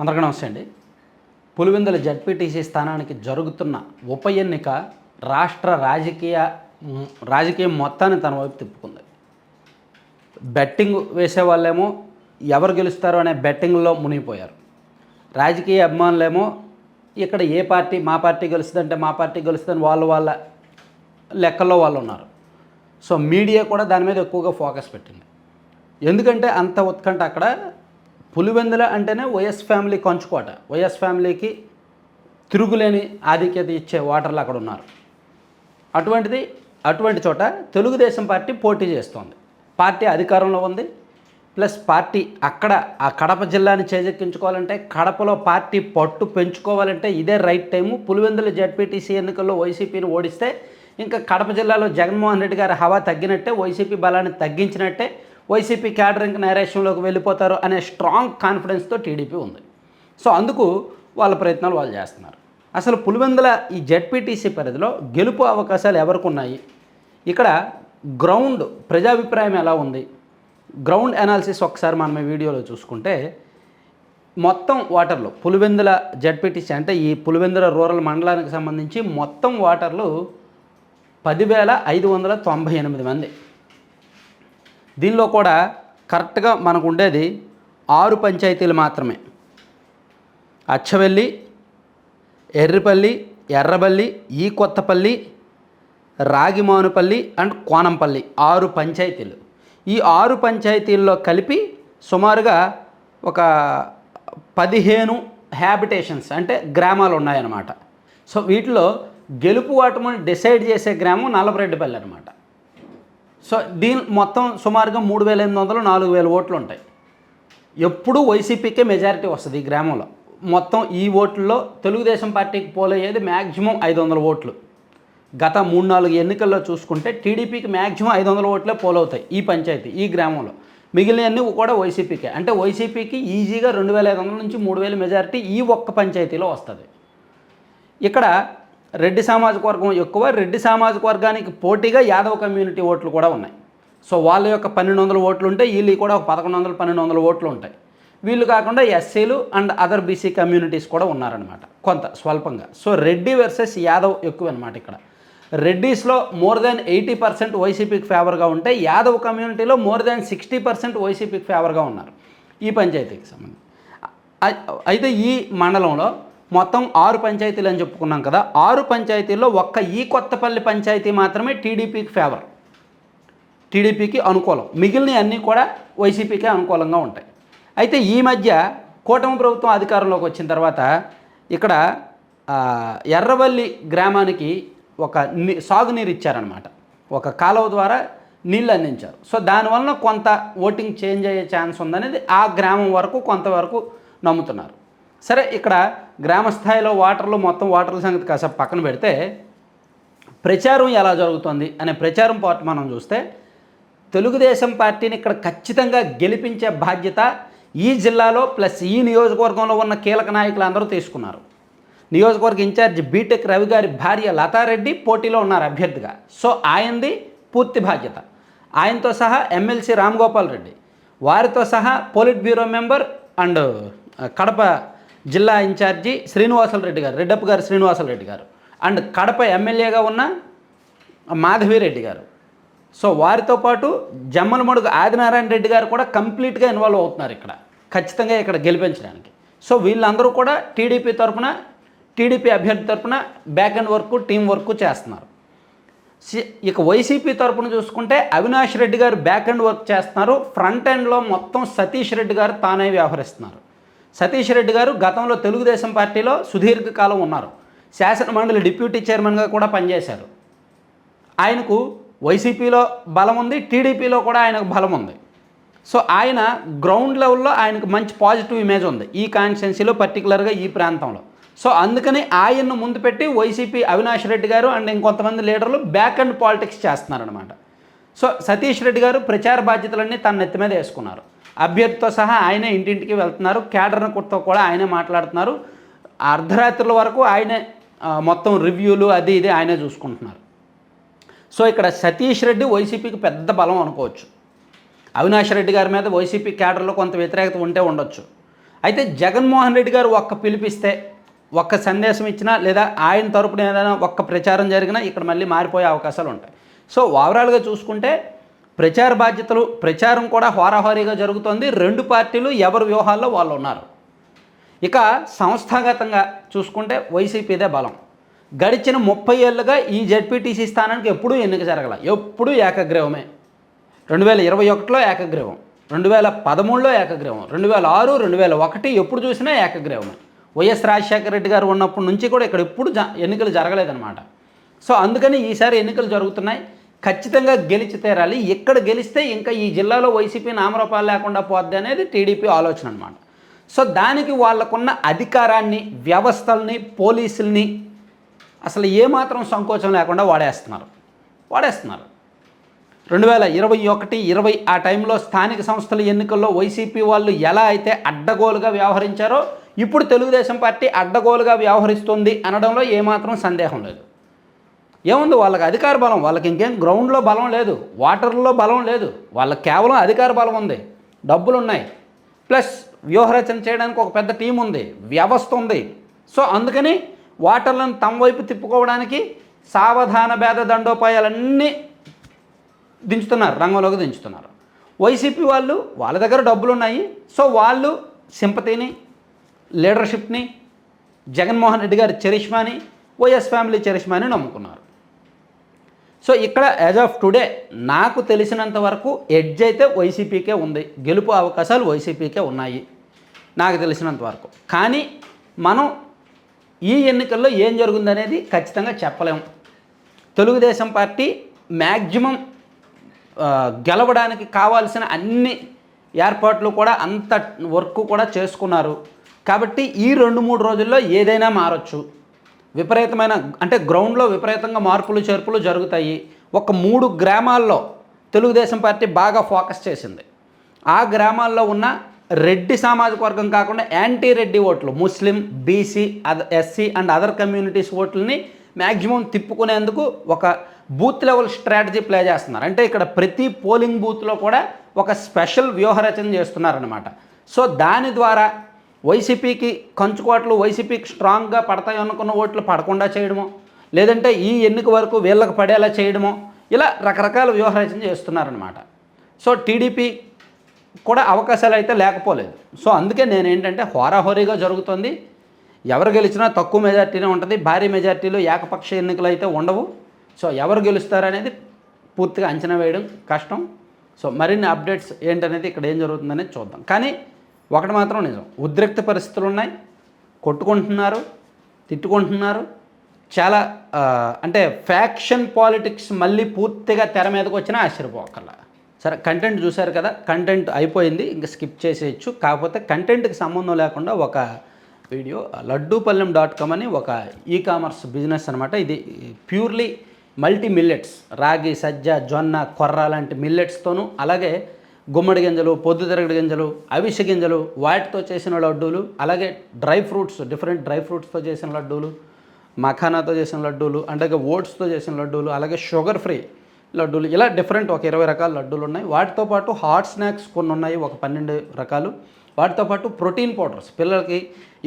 అందరికీ నమస్తే అండి. పులివెందుల జడ్పీటీసీ స్థానానికి జరుగుతున్న ఉప ఎన్నిక రాష్ట్ర రాజకీయ రాజకీయం మొత్తాన్ని తన వైపు తిప్పుకుంది. బెట్టింగ్ వేసే వాళ్ళేమో ఎవరు గెలుస్తారో అనే బెట్టింగ్లో మునిగిపోయారు. రాజకీయ అభిమానులేమో ఇక్కడ ఏ పార్టీ మా పార్టీ గెలుస్తుందంటే మా పార్టీ గెలుస్తుందని వాళ్ళు వాళ్ళ లెక్కల్లో వాళ్ళు ఉన్నారు. సో మీడియా కూడా దాని మీద ఎక్కువగా ఫోకస్ పెట్టింది. ఎందుకంటే అంత ఉత్కంఠ అక్కడ పులివెందుల అంటేనే వైఎస్ ఫ్యామిలీ కొంచుకోట. వైఎస్ ఫ్యామిలీకి తిరుగులేని ఆధిక్యత ఇచ్చే ఓటర్లు అక్కడ ఉన్నారు. అటువంటిది అటువంటి చోట తెలుగుదేశం పార్టీ పోటీ చేస్తోంది. పార్టీ అధికారంలో ఉంది. ప్లస్ పార్టీ అక్కడ ఆ కడప జిల్లాని చేజెక్కించుకోవాలంటే కడపలో పార్టీ పట్టు పెంచుకోవాలంటే ఇదే రైట్ టైము. పులివెందుల జడ్పీటీసీ ఎన్నికల్లో వైసీపీని ఓడిస్తే ఇంకా కడప జిల్లాలో జగన్మోహన్ రెడ్డి గారి హవా తగ్గినట్టే వైసీపీ బలాన్ని తగ్గించినట్టే వైసీపీ క్యాడరింగ్ నైరాశ్యంలోకి వెళ్ళిపోతారు అనే స్ట్రాంగ్ కాన్ఫిడెన్స్తో టీడీపీ ఉంది. సో అందుకు వాళ్ళ ప్రయత్నాలు వాళ్ళు చేస్తున్నారు. అసలు పులివెందుల ఈ జెడ్పీటీసీ పరిధిలో గెలుపు అవకాశాలు ఎవరికి ఉన్నాయి ఇక్కడ గ్రౌండ్ ప్రజాభిప్రాయం ఎలా ఉంది? గ్రౌండ్ అనాలిసిస్ ఒకసారి మనం ఈ వీడియోలో చూసుకుంటే మొత్తం వాటర్లు పులివెందుల జడ్పీటీసీ అంటే ఈ పులివెందుల రూరల్ మండలానికి సంబంధించి మొత్తం వాటర్లు పదివేల ఐదు వందల తొంభై ఎనిమిది మంది. దీనిలో కూడా కరెక్ట్గా మనకు ఉండేది ఆరు పంచాయతీలు మాత్రమే. అచ్చవెల్లి ఎర్రిపల్లి ఎర్రబల్లి ఈ కొత్తపల్లి రాగిమానుపల్లి అండ్ కోనంపల్లి ఆరు పంచాయతీలు. ఈ ఆరు పంచాయతీల్లో కలిపి సుమారుగా ఒక పదిహేను హ్యాబిటేషన్స్ అంటే గ్రామాలు ఉన్నాయన్నమాట సో వీటిలో గెలుపు వాటముని డిసైడ్ చేసే గ్రామం నల్లపరెడ్డిపల్లి అనమాట సో దీని మొత్తం సుమారుగా మూడు వేల ఎనిమిది వందలు నాలుగు వేల ఓట్లు ఉంటాయి ఎప్పుడూ వైసీపీకే మెజారిటీ వస్తుంది ఈ గ్రామంలో. మొత్తం ఈ ఓట్లలో తెలుగుదేశం పార్టీకి పోలయ్యేది మ్యాక్సిమం ఐదు వందల ఓట్లు. గత మూడు నాలుగు ఎన్నికల్లో చూసుకుంటే టీడీపీకి మ్యాక్సిమం ఐదు వందల ఓట్లే పోలవుతాయి ఈ పంచాయతీ ఈ గ్రామంలో. మిగిలినవన్నీ కూడా వైసీపీకే. అంటే వైసీపీకి ఈజీగా రెండు వేల ఐదు వందల నుంచి మూడు వేల మెజారిటీ ఈ ఒక్క పంచాయతీలో వస్తుంది. ఇక్కడ రెడ్డి సామాజిక వర్గం ఎక్కువ రెడ్డి సామాజిక వర్గానికి పోటీగా యాదవ కమ్యూనిటీ ఓట్లు కూడా ఉన్నాయి. సో వాళ్ళ యొక్క పన్నెండు వందల ఓట్లు ఉంటే వీళ్ళు కూడా ఒక పదకొండు వందల పన్నెండు వందల ఓట్లు ఉంటాయి. వీళ్ళు కాకుండా ఎస్సీలు అండ్ అదర్ బీసీ కమ్యూనిటీస్ కూడా ఉన్నారనమాట కొంత స్వల్పంగా. సో రెడ్డి వర్సెస్ యాదవ్ ఎక్కువ అనమాట ఇక్కడ. రెడ్డీస్లో మోర్ దాన్ ఎయిటీ పర్సెంట్ వైసీపీకి ఫేవర్గా ఉంటే యాదవ్ కమ్యూనిటీలో మోర్ దాన్ సిక్స్టీ పర్సెంట్ వైసీపీకి ఫేవర్గా ఉన్నారు. ఈ పంచాయతీకి సంబంధించి. అయితే ఈ మండలంలో మొత్తం ఆరు పంచాయతీలు అని చెప్పుకున్నాం కదా ఆరు పంచాయతీల్లో ఒక్క ఈ కొత్తపల్లి పంచాయతీ మాత్రమే టీడీపీకి ఫేవర్ టీడీపీకి అనుకూలం. మిగిలిన అన్నీ కూడా వైసీపీకే అనుకూలంగా ఉంటాయి. అయితే ఈ మధ్య కూటమి ప్రభుత్వం అధికారంలోకి వచ్చిన తర్వాత ఇక్కడ ఎర్రవల్లి గ్రామానికి ఒక ని- సాగునీరు ఇచ్చారనమాట ఒక కాలువ ద్వారా నీళ్ళు అందించారు. సో దానివలన కొంత ఓటింగ్ చేంజ్ అయ్యే ఛాన్స్ ఉందనేది ఆ గ్రామం వరకు కొంతవరకు నమ్ముతున్నారు. సరే ఇక్కడ గ్రామస్థాయిలో వాటర్లు మొత్తం వాటర్ల సంగతి కాసేపు పక్కన పెడితే ప్రచారం ఎలా జరుగుతుంది అనే ప్రచారం పార్ట్ మనం చూస్తే తెలుగుదేశం పార్టీని ఇక్కడ ఖచ్చితంగా గెలిపించే బాధ్యత ఈ జిల్లాలో ప్లస్ ఈ నియోజకవర్గంలో ఉన్న కీలక నాయకులు అందరూ తీసుకున్నారు. నియోజకవర్గ ఇన్ఛార్జ్ బీటెక్ రవి గారి భార్య లతారెడ్డి పోటీలో ఉన్నారు అభ్యర్థిగా. సో ఆయనది పూర్తి బాధ్యత. ఆయనతో సహా ఎమ్మెల్సీ రామ్ గోపాల్ రెడ్డి వారితో సహా politburo member and Kadapa జిల్లా ఇన్ఛార్జి శ్రీనివాసులు రెడ్డి గారు రెడ్డప్ప గారు శ్రీనివాసులు రెడ్డి గారు. అండ్ కడప ఎమ్మెల్యేగా ఉన్న మాధవిరెడ్డి గారు. సో వారితో పాటు జమ్మలమడుగు ఆదినారాయణ రెడ్డి గారు కూడా కంప్లీట్గా ఇన్వాల్వ్ అవుతున్నారు ఇక్కడ. ఖచ్చితంగా ఇక్కడ గెలిపించడానికి. సో వీళ్ళందరూ కూడా టీడీపీ తరఫున టీడీపీ అభ్యర్థి తరఫున back and work team work చేస్తున్నారు. సి- ఇక వైసీపీ తరఫున చూసుకుంటే అవినాష్ రెడ్డి గారు బ్యాక్ అండ్ వర్క్ చేస్తున్నారు. ఫ్రంట్ ఎండ్లో మొత్తం సతీష్ రెడ్డి గారు తానే వ్యవహరిస్తున్నారు. సతీష్ రెడ్డి గారు గతంలో తెలుగుదేశం పార్టీలో సుదీర్ఘకాలం ఉన్నారు. శాసన మండలి డిప్యూటీ చైర్మన్గా కూడా పనిచేశారు. ఆయనకు వైసీపీలో బలం ఉంది టీడీపీలో కూడా ఆయనకు బలం ఉంది. సో ఆయన గ్రౌండ్ లెవెల్లో ఆయనకు మంచి పాజిటివ్ ఇమేజ్ ఉంది ఈ కాన్స్టిట్యున్సీలో పర్టికులర్గా ఈ ప్రాంతంలో. సో అందుకని ఆయన్ను ముందు పెట్టి వైసీపీ అవినాష్ రెడ్డి గారు అండ్ ఇంకొంతమంది లీడర్లు బ్యాక్ అండ్ పాలిటిక్స్ చేస్తున్నారనమాట సో సతీష్ రెడ్డి గారు ప్రచార బాధ్యతలన్నీ తన నెత్తి మీద వేసుకున్నారు. అభ్యర్థితో సహా ఆయనే ఇంటింటికి వెళ్తున్నారు. క్యాడర్ను కుర్తో కూడా ఆయనే మాట్లాడుతున్నారు. అర్ధరాత్రుల వరకు ఆయనే మొత్తం రివ్యూలు అది ఇది ఆయనే చూసుకుంటున్నారు. సో ఇక్కడ సతీష్ రెడ్డి వైసీపీకి పెద్ద బలం అనుకోవచ్చు. అవినాష్ రెడ్డి గారి మీద వైసీపీ క్యాడర్లో కొంత వ్యతిరేకత ఉంటే ఉండొచ్చు. అయితే జగన్మోహన్ రెడ్డి గారు ఒక్క పిలిపిస్తే ఒక్క సందేశం ఇచ్చినా లేదా ఆయన తరపున ఏదైనా ఒక్క ప్రచారం జరిగినా ఇక్కడ మళ్ళీ మారిపోయే అవకాశాలు ఉంటాయి. సో ఓవరాల్గా చూసుకుంటే ప్రచార బాధ్యతలు ప్రచారం కూడా హోరాహోరీగా జరుగుతోంది. రెండు పార్టీలు ఎవరి వ్యూహాల్లో వాళ్ళు ఉన్నారు? ఇక సంస్థాగతంగా చూసుకుంటే వైసీపీదే బలం. గడిచిన ముప్పై ఏళ్ళుగా ఈ జెడ్పీటీసీ స్థానానికి ఎప్పుడూ ఎన్నిక జరగల. ఎప్పుడూ ఏకగ్రీవమే. రెండు వేల ఇరవై ఒకటిలో ఏకగ్రీవం. రెండు వేల పదమూడులో ఏకగ్రీవం. రెండు వేల ఆరు రెండు వేల ఒకటి ఎప్పుడు చూసినా ఏకగ్రీవమే. వైఎస్ రాజశేఖర రెడ్డి గారు ఉన్నప్పటి నుంచి కూడా ఇక్కడ ఎప్పుడు ఎన్నికలు జరగలేదన్నమాట. సో అందుకని ఈసారి ఎన్నికలు జరుగుతున్నాయి. ఖచ్చితంగా గెలిచి తీరాలి. ఎక్కడ గెలిస్తే ఇంకా ఈ జిల్లాలో వైసీపీ నామరూపాలు లేకుండా పోద్ది అనేది టీడీపీ ఆలోచన అనమాట సో దానికి వాళ్ళకున్న అధికారాన్ని వ్యవస్థల్ని పోలీసుల్ని అసలు ఏమాత్రం సంకోచం లేకుండా వాడేస్తున్నారు. వాడేస్తున్నారు. రెండు వేల ఇరవై ఒకటి ఇరవై ఆ టైంలో స్థానిక సంస్థల ఎన్నికల్లో వైసీపీ వాళ్ళు ఎలా అయితే అడ్డగోలుగా వ్యవహరించారో ఇప్పుడు తెలుగుదేశం పార్టీ అడ్డగోలుగా వ్యవహరిస్తుంది అనడంలో ఏమాత్రం సందేహం లేదు. ఏముంది? వాళ్ళకి అధికార బలం. వాళ్ళకి ఇంకేం? గ్రౌండ్లో బలం లేదు. వాటర్లో బలం లేదు. వాళ్ళకి కేవలం అధికార బలం ఉంది. డబ్బులు ఉన్నాయి. ప్లస్ వ్యూహరచన చేయడానికి ఒక పెద్ద టీం ఉంది. వ్యవస్థ ఉంది. సో అందుకని వాటర్లను తమ వైపు తిప్పుకోవడానికి సావధాన భేద దండోపాయాలన్నీ దించుతున్నారు. రంగంలోకి దించుతున్నారు. వైసీపీ వాళ్ళు వాళ్ళ దగ్గర డబ్బులు ఉన్నాయి. సో వాళ్ళు సింపతిని లీడర్షిప్ని జగన్మోహన్ రెడ్డి గారి చరిష్మాని వైఎస్ ఫ్యామిలీ చరిష్మాని నమ్ముకున్నారు. సో ఇక్కడ యాజ్ ఆఫ్ టుడే నాకు తెలిసినంత వరకు ఎడ్జ్ అయితే వైసీపీకే ఉంది. గెలుపు అవకాశాలు వైసీపీకే ఉన్నాయి. నాకు తెలిసినంత వరకు. కానీ మనం ఈ ఎన్నికల్లో ఏం జరుగుందనేది ఖచ్చితంగా చెప్పలేము తెలుగుదేశం పార్టీ మ్యాక్సిమం గెలవడానికి కావాల్సిన అన్ని ఏర్పాట్లు కూడా అంత వర్క్ కూడా చేసుకున్నారు. కాబట్టి ఈ రెండు మూడు రోజుల్లో ఏదైనా మారచ్చు. విపరీతమైన అంటే గ్రౌండ్లో విపరీతంగా మార్పులు చేర్పులు జరుగుతాయి. ఒక మూడు గ్రామాల్లో తెలుగుదేశం పార్టీ బాగా ఫోకస్ చేసింది. ఆ గ్రామాల్లో ఉన్న రెడ్డి సామాజిక వర్గం కాకుండా యాంటీ రెడ్డి ఓట్లు ముస్లిం బీసీ అద ఎస్సీ అండ్ అదర్ కమ్యూనిటీస్ ఓట్లని మ్యాక్సిమం తిప్పుకునేందుకు ఒక బూత్ లెవెల్ స్ట్రాటజీ ప్లే చేస్తున్నారు. అంటే ఇక్కడ ప్రతి పోలింగ్ బూత్లో కూడా ఒక స్పెషల్ వ్యూహరచన చేస్తున్నారనమాట సో దాని ద్వారా వైసీపీకి కంచుకోట్లు వైసీపీకి స్ట్రాంగ్గా పడతాయి అనుకున్న ఓట్లు పడకుండా చేయడము లేదంటే ఈ ఎన్నిక వరకు వీళ్ళకి పడేలా చేయడము ఇలా రకరకాల వ్యూహరచన చేస్తున్నారనమాట సో టీడీపీ కూడా అవకాశాలు అయితే లేకపోలేదు. సో అందుకే నేను ఏంటంటే హోరాహోరీగా జరుగుతుంది. ఎవరు గెలిచినా తక్కువ మెజార్టీనే ఉంటుంది భారీ మెజార్టీలో ఏకపక్ష ఎన్నికలు అయితే ఉండవు. సో ఎవరు గెలుస్తారనేది పూర్తిగా అంచనా వేయడం కష్టం. సో మరిన్ని అప్డేట్స్ ఏంటనేది ఇక్కడ ఏం జరుగుతుందనేది చూద్దాం. కానీ ఒకటి మాత్రం నిజం. ఉద్రిక్త పరిస్థితులు ఉన్నాయి. కొట్టుకుంటున్నారు తిట్టుకుంటున్నారు. చాలా అంటే ఫ్యాక్షన్ పాలిటిక్స్ మళ్ళీ పూర్తిగా తెర మీదకి వచ్చినా ఆశ్చర్యపోకల్లా సరే కంటెంట్ చూశారు కదా కంటెంట్ అయిపోయింది ఇంకా స్కిప్ చేసేయచ్చు. కాకపోతే కంటెంట్కి సంబంధం లేకుండా ఒక వీడియో లడ్డూపల్లెం డాట్ కామ్ అని ఒక ఈ కామర్స్ బిజినెస్ అనమాట ఇది ప్యూర్లీ మల్టీ మిల్లెట్స్ రాగి సజ్జ జొన్న కొర్ర లాంటి మిల్లెట్స్తోనూ అలాగే గుమ్మడి గింజలు పొద్దుతిరగడి గింజలు అవిసె గింజలు వాటితో చేసిన లడ్డూలు అలాగే డ్రై ఫ్రూట్స్ డిఫరెంట్ డ్రై ఫ్రూట్స్తో చేసిన లడ్డూలు మఖానాతో చేసిన లడ్డూలు అంటే ఓట్స్తో చేసిన లడ్డూలు అలాగే షుగర్ ఫ్రీ లడ్డూలు ఇలా డిఫరెంట్ ఒక ఇరవై రకాల లడ్డూలు ఉన్నాయి. వాటితో పాటు హాట్ స్నాక్స్ కొన్ని ఉన్నాయి ఒక పన్నెండు రకాలు. వాటితో పాటు ప్రోటీన్ పౌడర్స్ పిల్లలకి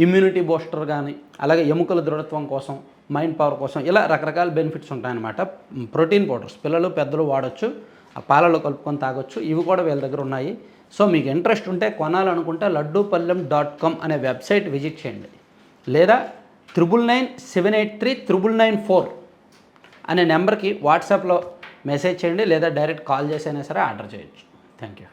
ఇమ్యూనిటీ బూస్టర్ కానీ అలాగే ఎముకల దృఢత్వం కోసం మైండ్ పవర్ కోసం ఇలా రకరకాల బెనిఫిట్స్ ఉంటాయన్నమాట. ప్రోటీన్ పౌడర్స్ పిల్లలు పెద్దలు వాడచ్చు. ఆ పాలలో కలుపుకొని తాగొచ్చు. ఇవి కూడా వీళ్ళ దగ్గర ఉన్నాయి. సో మీకు ఇంట్రెస్ట్ ఉంటే కొనాలనుకుంటే లడ్డూపల్లెం డాట్ కామ్ అనే వెబ్సైట్ విజిట్ చేయండి. లేదా triple nine seven eight three triple nine four అనే నెంబర్కి వాట్సాప్లో మెసేజ్ చేయండి. లేదా డైరెక్ట్ కాల్ చేసైనా సరే ఆర్డర్ చేయొచ్చు. Thank you.